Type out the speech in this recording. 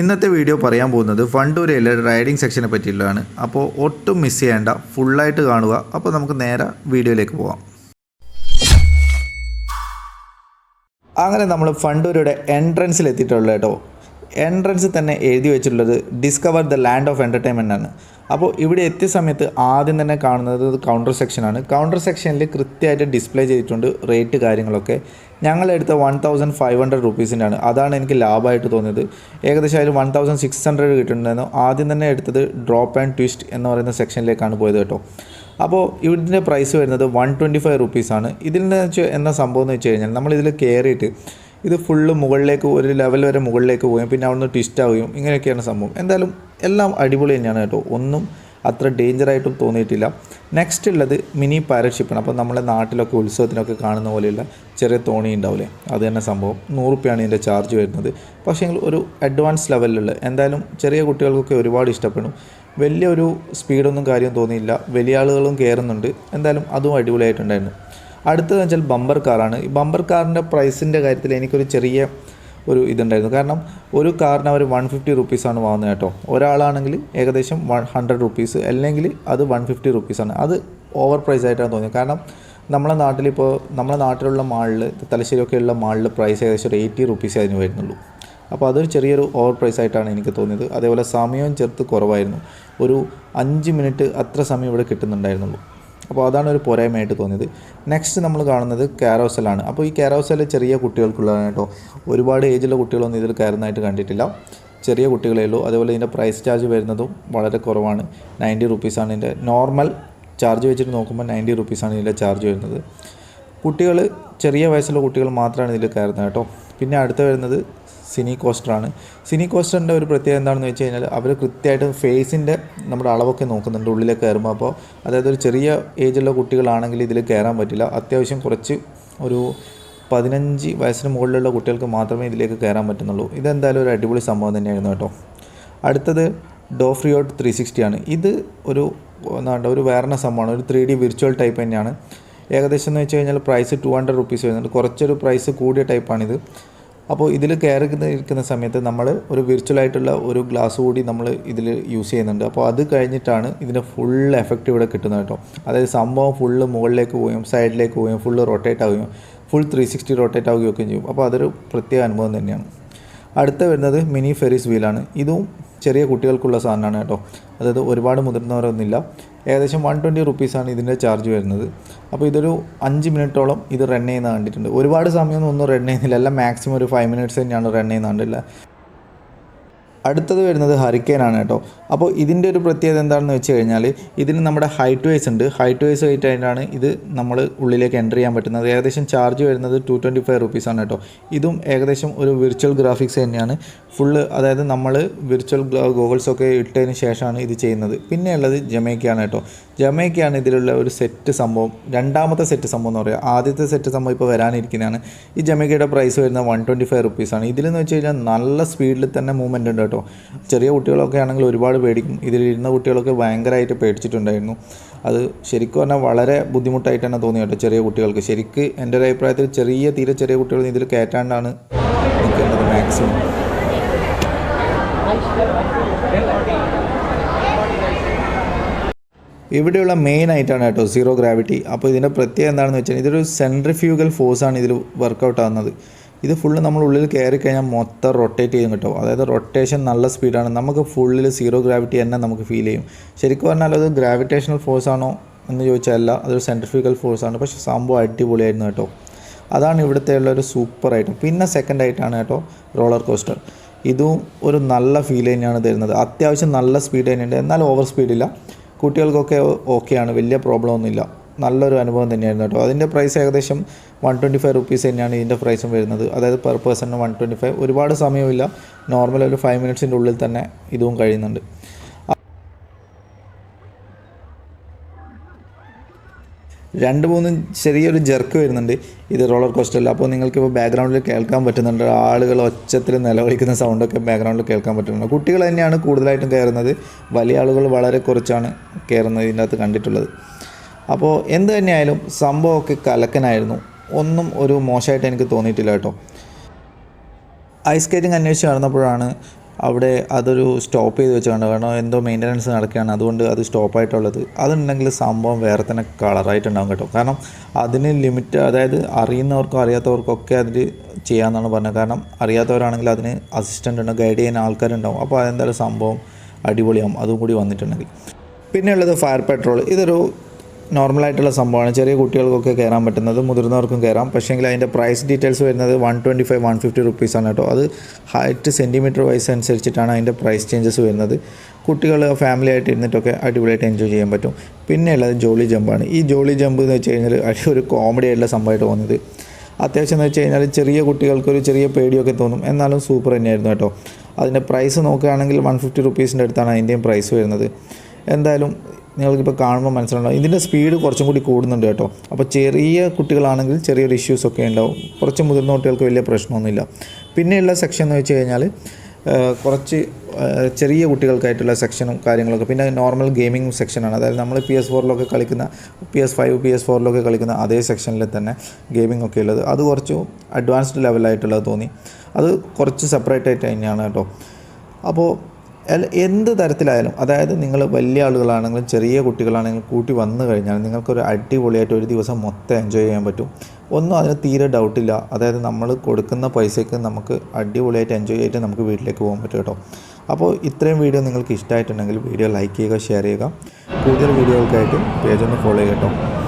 ഇന്നത്തെ വീഡിയോ പറയാൻ പോകുന്നത് ഫണ്ടൂരയിലെ റൈഡിംഗ് സെക്ഷനെ പറ്റിയുള്ളതാണ്. അപ്പോൾ ഒട്ടും മിസ് ചെയ്യേണ്ട ഫുള്ളായിട്ട് കാണുക. അപ്പോൾ നമുക്ക് നേരെ വീഡിയോയിലേക്ക് പോകാം അങ്ങനെ നമ്മൾ ഫണ്ടൂരയുടെ എൻട്രൻസിൽ എത്തിയിട്ടുള്ളത് കേട്ടോ. എൻട്രൻസിൽ തന്നെ എഴുതി വെച്ചിട്ടുള്ളത് discover the land of entertainment ആണ്. അപ്പോൾ ഇവിടെ എത്തിയ സമയത്ത് ആദ്യം തന്നെ കാണുന്നത് കൗണ്ടർ സെക്ഷനാണ് കൗണ്ടർ സെക്ഷനിൽ കൃത്യമായിട്ട് ഡിസ്പ്ലേ ചെയ്തിട്ടുണ്ട് റേറ്റ് കാര്യങ്ങളൊക്കെ. ഞങ്ങളെടുത്ത വൺ തൗസൻഡ് ഫൈവ് ഹൺഡ്രഡ് റുപ്പീസിന്റെ ആണ് അതാണ് എനിക്ക് ലാഭമായിട്ട് തോന്നിയത്. ഏകദേശം അതിൽ വൺ തൗസൻഡ് സിക്സ് ഹൺഡ്രഡ് കിട്ടുന്നുണ്ടായിരുന്നു ആദ്യം തന്നെ എടുത്തത് ഡ്രോപ്പ് ആൻഡ് ട്വിസ്റ്റ് എന്ന് പറയുന്ന സെക്ഷനിലേക്കാണ് പോയത് കേട്ടോ. അപ്പോൾ ഇതിന്റെ പ്രൈസ് വരുന്നത് വൺ ട്വന്റി ഫൈവ് റുപ്പീസാണ് ഇതിൽ നിന്ന് വെച്ച് എന്ന സംഭവം എന്ന് വെച്ച് കഴിഞ്ഞാൽ നമ്മളിതിൽ കയറിയിട്ട് ഇത് ഫുള്ള് മുകളിലേക്ക് ഒരു ലെവൽ വരെ മുകളിലേക്ക് പോവുകയും പിന്നെ അവിടുന്ന് ട്വിസ്റ്റ് ആവുകയും ഇങ്ങനെയൊക്കെയാണ് സംഭവം. എന്തായാലും എല്ലാം അടിപൊളി തന്നെയാണ് കേട്ടോ. ഒന്നും അത്ര ഡേഞ്ചറായിട്ടും തോന്നിയിട്ടില്ല. നെക്സ്റ്റ് ഉള്ളത് മിനി പാരറ്റ് ഷിപ്പാണ് അപ്പോൾ നമ്മളെ നാട്ടിലൊക്കെ ഉത്സവത്തിനൊക്കെ കാണുന്ന പോലെയുള്ള ചെറിയ തോണി ഉണ്ടാവില്ലേ? അത് തന്നെ സംഭവം. നൂറുപ്യാണ് ഇതിന്റെ ചാർജ് വരുന്നത്. പക്ഷേ ഒരു അഡ്വാൻസ് ലെവലിലുള്ള എന്തായാലും ചെറിയ കുട്ടികൾക്കൊക്കെ ഒരുപാട് ഇഷ്ടപ്പെടും. വലിയൊരു സ്പീഡൊന്നും കാര്യം തോന്നിയില്ല. വലിയ ആളുകളും കയറുന്നുണ്ട് എന്തായാലും അതും അടിപൊളിയായിട്ടുണ്ടായിരുന്നു. അടുത്തത് വെച്ചാൽ ബമ്പർ കാറാണ് ഈ ബമ്പർ കാറിന്റെ പ്രൈസിന്റെ കാര്യത്തിൽ എനിക്കൊരു ചെറിയ ഒരു ഇതുണ്ടായിരുന്നു. കാരണം ഒരു കാറിന് അവർ വൺ ഫിഫ്റ്റി റുപ്പീസാണ് വാങ്ങുന്നത് കേട്ടോ. ഒരാളാണെങ്കിൽ ഏകദേശം വൺ ഹൺഡ്രഡ് റുപ്പീസ് അല്ലെങ്കിൽ അത് വൺ ഫിഫ്റ്റി റുപ്പീസാണ് അത് ഓവർ പ്രൈസ് ആയിട്ടാണ് തോന്നിയത്. കാരണം നമ്മളെ നാട്ടിലിപ്പോൾ നമ്മുടെ നാട്ടിലുള്ള മാളിൽ തലശ്ശേരിയൊക്കെയുള്ള മാളിൽ പ്രൈസ് ഏകദേശം ഒരു എയ്റ്റി റുപ്പീസ് അതിന് വരുന്നുള്ളൂ. അപ്പോൾ അതൊരു ചെറിയൊരു ഓവർ പ്രൈസ് ആയിട്ടാണ് എനിക്ക് തോന്നിയത്. അതേപോലെ സമയവും ചെറുത്ത് കുറവായിരുന്നു. ഒരു അഞ്ച് മിനിറ്റ് അത്ര സമയം ഇവിടെ കിട്ടുന്നുണ്ടായിരുന്നുള്ളൂ. അപ്പോൾ അതാണ് ഒരു പോരായ്മയായിട്ട് തോന്നിയത്. നെക്സ്റ്റ് നമ്മൾ കാണുന്നത് കാരോസലാണ് അപ്പോൾ ഈ കാരോസൽ ചെറിയ കുട്ടികൾക്കുള്ളതാണ് കേട്ടോ. ഒരുപാട് ഏജുള്ള കുട്ടികളൊന്നും ഇതിൽ കയറുന്നതായിട്ട് കണ്ടിട്ടില്ല. ചെറിയ കുട്ടികളേ ഉള്ളൂ. അതേപോലെ ഇതിന്റെ പ്രൈസ് ചാർജ് വരുന്നതും വളരെ കുറവാണ്. നയന്റി റുപ്പീസാണ് ഇതിന്റെ നോർമൽ ചാർജ് വെച്ചിട്ട് നോക്കുമ്പോൾ നയന്റി റുപ്പീസാണ് ഇതിന്റെ ചാർജ് വരുന്നത്. കുട്ടികൾ ചെറിയ വയസ്സുള്ള കുട്ടികൾ മാത്രമാണ് ഇതിൽ കയറുന്നത് കേട്ടോ. പിന്നെ അടുത്ത വരുന്നത് സിനി കോസ്റ്ററാണ്. സിനി കോസ്റ്ററിന്റെ ഒരു പ്രത്യേകത എന്താണെന്ന് വെച്ച് കഴിഞ്ഞാൽ അവർ കൃത്യമായിട്ട് ഫേസിന്റെ നമ്മുടെ അളവൊക്കെ നോക്കുന്നുണ്ട് ഉള്ളിലേക്ക് കയറുമ്പോൾ അപ്പോൾ അതായത് ഒരു ചെറിയ ഏജുള്ള കുട്ടികളാണെങ്കിൽ ഇതിൽ കയറാൻ പറ്റില്ല. അത്യാവശ്യം കുറച്ച് ഒരു പതിനഞ്ച് വയസ്സിന് മുകളിലുള്ള കുട്ടികൾക്ക് മാത്രമേ ഇതിലേക്ക് കയറാൻ പറ്റുന്നുള്ളൂ. ഇതെന്തായാലും ഒരു അടിപൊളി സംഭവം തന്നെയായിരുന്നു കേട്ടോ. അടുത്തത് ഡോഫ്രിയോട്ട് ത്രീ സിക്സ്റ്റി ആണ് ഇത് ഒരു എന്താ ഒരു വേറെ സംഭവമാണ്. ഒരു ത്രീ ഡി വിർച്വൽ ടൈപ്പ് തന്നെയാണ്. ഏകദേശം എന്ന് വെച്ച് കഴിഞ്ഞാൽ പ്രൈസ് ടു ഹൺഡ്രഡ് റുപ്പീസ് വരുന്നുണ്ട്. കുറച്ചൊരു പ്രൈസ് കൂടിയ ടൈപ്പാണിത്. അപ്പോൾ ഇതിൽ കയറി നിൽക്കുന്ന സമയത്ത് നമ്മൾ ഒരു വിർച്വലായിട്ടുള്ള ഒരു ഗ്ലാസ് കൂടി നമ്മൾ ഇതിൽ യൂസ് ചെയ്യുന്നുണ്ട്. അപ്പോൾ അത് കഴിഞ്ഞിട്ടാണ് ഇതിന്റെ ഫുൾ എഫക്റ്റ് ഇവിടെ കിട്ടുന്നത് കേട്ടോ. അതായത് സംഭവം ഫുള്ള് മുകളിലേക്ക് പോവുകയും സൈഡിലേക്ക് പോവുകയും ഫുള്ള് റൊട്ടേറ്റ് ആവുകയും ഫുൾ ത്രീ സിക്സ്റ്റി റൊട്ടേറ്റ് ആവുകയൊക്കെ ചെയ്യും. അപ്പോൾ അതൊരു പ്രത്യേക അനുഭവം തന്നെയാണ്. അടുത്ത വരുന്നത് മിനി ഫെറിസ് വീലാണ് ഇതും ചെറിയ കുട്ടികൾക്കുള്ള സാധനമാണ് കേട്ടോ. അതായത് ഒരുപാട് മുതിർന്നവരൊന്നുമില്ല. ഏകദേശം വൺ ട്വന്റി റുപ്പീസാണ് ഇതിന്റെ ചാർജ് വരുന്നത്. അപ്പോൾ ഇതൊരു അഞ്ച് മിനിറ്റോളം ഇത് റൺ ചെയ്യുന്ന കണ്ടിട്ടുണ്ട്. ഒരുപാട് സമയമൊന്നും ഒന്നും റൺ ചെയ്യുന്നില്ല. അല്ല മാക്സിമം ഒരു ഫൈവ് മിനിറ്റ്സ് തന്നെയാണ് റൺ ചെയ്യുന്ന കണ്ടില്ല അടുത്തത് വരുന്നത് ഹറിക്കേനാണ് കേട്ടോ. അപ്പോൾ ഇതിന്റെ ഒരു പ്രത്യേകത എന്താണെന്ന് വെച്ച് കഴിഞ്ഞാൽ ഇതിന് നമ്മുടെ ഹൈറ്റ് വൈസ് ഉണ്ട്. ഹൈറ്റ് വൈസ് ആയിട്ടാണ് ഇത് നമ്മൾ ഉള്ളിലേക്ക് എന്റർ ചെയ്യാൻ പറ്റുന്നത്. ഏകദേശം ചാർജ് വരുന്നത് ടു ട്വന്റി ഫൈവ് റുപ്പീസാണ് കേട്ടോ. ഇതും ഏകദേശം ഒരു വിർച്വൽ ഗ്രാഫിക്സ് തന്നെയാണ്. ഫുള്ള് അതായത് നമ്മൾ വിർച്വൽ ഗോഗിൾസ് ഒക്കെ ഇട്ടതിന് ശേഷമാണ് ഇത് ചെയ്യുന്നത്. പിന്നെയുള്ളത് ജമൈക്കയാണ് കേട്ടോ. ജമൈക്കയാണ് ഇതിലുള്ള ഒരു സെറ്റ് സംഭവം. രണ്ടാമത്തെ സെറ്റ് സംഭവം എന്ന് പറയുക ആദ്യത്തെ സെറ്റ് സംഭവം ഇപ്പോൾ വരാനിരിക്കുന്നതാണ്. ഈ ജമൈക്കയുടെ പ്രൈസ് വരുന്നത് വൺ ട്വന്റി ഫൈവ് റുപ്പീസാണ് ഇതിലെന്ന് വെച്ച് കഴിഞ്ഞാൽ നല്ല സ്പീഡിൽ തന്നെ മൂവ്മെന്റ് ഉണ്ട് കേട്ടോ. ചെറിയ കുട്ടികളൊക്കെ ആണെങ്കിൽ ഒരുപാട് പേടിക്കും. ഇതിലിരുന്ന കുട്ടികളൊക്കെ ഭയങ്കരമായിട്ട് പേടിച്ചിട്ടുണ്ടായിരുന്നു. അത് ശരിക്കും പറഞ്ഞാൽ വളരെ ബുദ്ധിമുട്ടായിട്ടാണ് തോന്നിയത് കേട്ടോ ചെറിയ കുട്ടികൾക്ക്. ശരിക്ക് എന്റെ ഒരു അഭിപ്രായത്തിൽ ചെറിയ തീരെ ചെറിയ കുട്ടികൾ ഇതിൽ കയറ്റാണ്ടാണ് നിൽക്കേണ്ടത് മാക്സിമം ഇവിടെയുള്ള മെയിൻ ആയിട്ടാണ് കേട്ടോ സീറോ ഗ്രാവിറ്റി അപ്പോൾ ഇതിന്റെ പ്രത്യേകത എന്താണെന്ന് വെച്ചാൽ ഇതൊരു സെൻട്രിഫ്യൂഗൽ ഫോഴ്സാണ് ഇതിൽ വർക്കൗട്ട് ആകുന്നത് ഇത് ഫുള്ള് നമ്മൾ ഉള്ളിൽ കയറി കഴിഞ്ഞാൽ മൊത്തം റൊട്ടേറ്റ് ചെയ്യും കേട്ടോ. അതായത് റൊട്ടേഷൻ നല്ല സ്പീഡാണ് നമുക്ക് ഫുള്ളിൽ സീറോ ഗ്രാവിറ്റി തന്നെ നമുക്ക് ഫീൽ ചെയ്യും. ശരിക്കും പറഞ്ഞാൽ അത് ഗ്രാവിറ്റേഷണൽ ഫോഴ്സ് ആണോ എന്ന് ചോദിച്ചാൽ അല്ല അതൊരു സെൻട്രിഫ്യൂഗൽ ആണ്. പക്ഷേ സംഭവം അടിപൊളിയായിരുന്നു കേട്ടോ. അതാണ് ഇവിടുത്തെ ഉള്ള ഒരു സൂപ്പർ ഐറ്റം പിന്നെ സെക്കൻഡ് ആയിട്ടാണ് കേട്ടോ റോളർ കോസ്റ്റർ ഇതും ഒരു നല്ല ഫീൽ തന്നെയാണ് തരുന്നത്. അത്യാവശ്യം നല്ല സ്പീഡ് തന്നെയുണ്ട്. എന്നാൽ ഓവർ സ്പീഡില്ല കുട്ടികൾക്കൊക്കെ ഓക്കെയാണ് വലിയ പ്രോബ്ലം ഒന്നുമില്ല നല്ലൊരു അനുഭവം തന്നെയായിരുന്നു കേട്ടോ. അതിന്റെ പ്രൈസ് ഏകദേശം വൺ ട്വന്റി ഫൈവ് റുപ്പീസ് തന്നെയാണ് ഇതിന്റെ പ്രൈസും വരുന്നത്. അതായത് പെർ പേഴ്സണിന് വൺ ട്വന്റി ഫൈവ് ഒരുപാട് സമയമില്ല നോർമൽ ഒരു ഫൈവ് മിനിറ്റ്സിന്റെ ഉള്ളിൽ തന്നെ ഇതും കഴിയുന്നുണ്ട്. രണ്ട് മൂന്ന് ചെറിയൊരു ജെർക്ക് വരുന്നുണ്ട്. ഇത് റോളർ കോസ്റ്ററിൽ അപ്പോൾ നിങ്ങൾക്ക് ഇപ്പോൾ ബാക്ക്ഗ്രൗണ്ടിൽ കേൾക്കാൻ പറ്റുന്നുണ്ട്. ആളുകൾ ഒച്ചത്തിൽ നിലവിളിക്കുന്ന സൗണ്ടൊക്കെ ബാക്ക്ഗ്രൗണ്ടിൽ കേൾക്കാൻ പറ്റുന്നുണ്ട്. കുട്ടികൾ തന്നെയാണ് കൂടുതലായിട്ടും കയറുന്നത്. വലിയ ആളുകൾ വളരെ കുറച്ചാണ് കയറുന്നത് ഇതിന്റെ അകത്ത് കണ്ടിട്ടുള്ളത്. അപ്പോൾ എന്ത് തന്നെയായാലും സംഭവമൊക്കെ കലക്കനായിരുന്നു. ഒന്നും ഒരു മോശമായിട്ട് എനിക്ക് തോന്നിയിട്ടില്ല കേട്ടോ. ഐസ് സ്കേറ്റിംഗ് അന്വേഷിച്ച് നടന്നപ്പോഴാണ് അവിടെ അതൊരു സ്റ്റോപ്പ് ചെയ്ത് വെച്ചാണ് കാരണം എന്തോ മെയിന്റനൻസ് നടക്കുകയാണ്. അതുകൊണ്ട് അത് സ്റ്റോപ്പായിട്ടുള്ളത് അതുണ്ടെങ്കിൽ സംഭവം വേറെ തന്നെ കളറായിട്ടുണ്ടാകും കേട്ടോ. കാരണം അതിന് ലിമിറ്റ് അതായത് അറിയുന്നവർക്കും അറിയാത്തവർക്കൊക്കെ അതിൽ ചെയ്യാമെന്നാണ് പറഞ്ഞത്. കാരണം അറിയാത്തവരാണെങ്കിൽ അതിന് അസിസ്റ്റന്റ് ഉണ്ടാവും ഗൈഡ് ചെയ്യുന്ന ആൾക്കാരുണ്ടാവും. അപ്പോൾ അതെന്തായാലും സംഭവം അടിപൊളിയാവും. അതും കൂടി വന്നിട്ടുണ്ടെങ്കിൽ. പിന്നെയുള്ളത് ഫയർ പെട്രോൾ ഇതൊരു നോർമലായിട്ടുള്ള സംഭവമാണ്. ചെറിയ കുട്ടികൾക്കൊക്കെ കയറാൻ പറ്റുന്നത് മുതിർന്നവർക്കും കയറാം. പക്ഷേങ്കിൽ അതിന്റെ പ്രൈസ് ഡീറ്റെയിൽസ് വരുന്നത് one twenty five one fifty റുപ്പീസാണ് കേട്ടോ. അത് ഹൈറ്റ് സെന്റിമീറ്റർ വൈസ് അനുസരിച്ചിട്ടാണ് അതിന്റെ പ്രൈസ് ചേഞ്ചസ് വരുന്നത്. കുട്ടികൾ ഫാമിലി ആയിട്ട് ഇരുന്നിട്ടൊക്കെ അടിപൊളിയായിട്ട് എൻജോയ് ചെയ്യാൻ പറ്റും. പിന്നെയുള്ളത് ജോളി ജമ്പാണ് ഈ ജോളി ജമ്പ് എന്ന് വെച്ച് കഴിഞ്ഞാൽ അടി ഒരു കോമഡി ആയിട്ടുള്ള സംഭവമായിട്ട് തോന്നിയത് അത്യാവശ്യം എന്ന് വെച്ച് കഴിഞ്ഞാൽ ചെറിയ കുട്ടികൾക്കൊരു ചെറിയ പേടിയൊക്കെ തോന്നും. എന്നാലും സൂപ്പർ തന്നെയായിരുന്നു കേട്ടോ. അതിന്റെ പ്രൈസ് നോക്കുകയാണെങ്കിൽ വൺ ഫിഫ്റ്റി റുപ്പീസിന്റെ അടുത്താണ് അതിന്റെയും പ്രൈസ് വരുന്നത്. എന്തായാലും നിങ്ങൾക്കിപ്പോൾ കാണുമ്പോൾ മനസ്സിലുണ്ടാവും ഇതിന്റെ സ്പീഡ് കുറച്ചും കൂടി കൂടുന്നുണ്ട് കേട്ടോ. അപ്പോൾ ചെറിയ കുട്ടികളാണെങ്കിൽ ചെറിയൊരു ഇഷ്യൂസ് ഒക്കെ ഉണ്ടാവും. കുറച്ച് മുതിർന്ന കുട്ടികൾക്ക് വലിയ പ്രശ്നമൊന്നുമില്ല. പിന്നെയുള്ള സെക്ഷൻ എന്ന് വെച്ച് കഴിഞ്ഞാൽ കുറച്ച് ചെറിയ കുട്ടികൾക്കായിട്ടുള്ള സെക്ഷനും കാര്യങ്ങളൊക്കെ. പിന്നെ നോർമൽ ഗെയിമിംഗ് സെക്ഷനാണ് അതായത് നമ്മൾ പി എസ് ഫോറിലൊക്കെ കളിക്കുന്ന P S five P S ഫോറിലൊക്കെ കളിക്കുന്ന അതേ സെക്ഷനിൽ തന്നെ ഗെയിമിംഗ് ഒക്കെ ഉള്ളത്. അത് കുറച്ച് അഡ്വാൻസ്ഡ് ലെവലായിട്ടുള്ളത് തോന്നി. അത് കുറച്ച് സെപ്പറേറ്റ് ആയിട്ട് തന്നെയാണ് കേട്ടോ. അപ്പോൾ എന്ത് തരത്തിലായാലും അതായത് നിങ്ങൾ വലിയ ആളുകളാണെങ്കിലും ചെറിയ കുട്ടികളാണെങ്കിലും കൂട്ടി വന്നു കഴിഞ്ഞാൽ നിങ്ങൾക്കൊരു അടിപൊളിയായിട്ട് ഒരു ദിവസം മൊത്തം എൻജോയ് ചെയ്യാൻ പറ്റും. ഒന്നും അതിന് തീരെ ഡൗട്ടില്ല അതായത് നമ്മൾ കൊടുക്കുന്ന പൈസയ്ക്ക് നമുക്ക് അടിപൊളിയായിട്ട് എൻജോയ് ചെയ്തിട്ട് നമുക്ക് വീട്ടിലേക്ക് പോകാൻ പറ്റും കേട്ടോ. അപ്പോൾ ഇത്രയും വീഡിയോ നിങ്ങൾക്ക് ഇഷ്ടമായിട്ടുണ്ടെങ്കിൽ വീഡിയോ ലൈക്ക് ചെയ്യുക ഷെയർ ചെയ്യുക. കൂടുതൽ വീഡിയോകൾക്കായിട്ട് ഒന്ന് ഫോളോ ചെയ്യുക കേട്ടോ.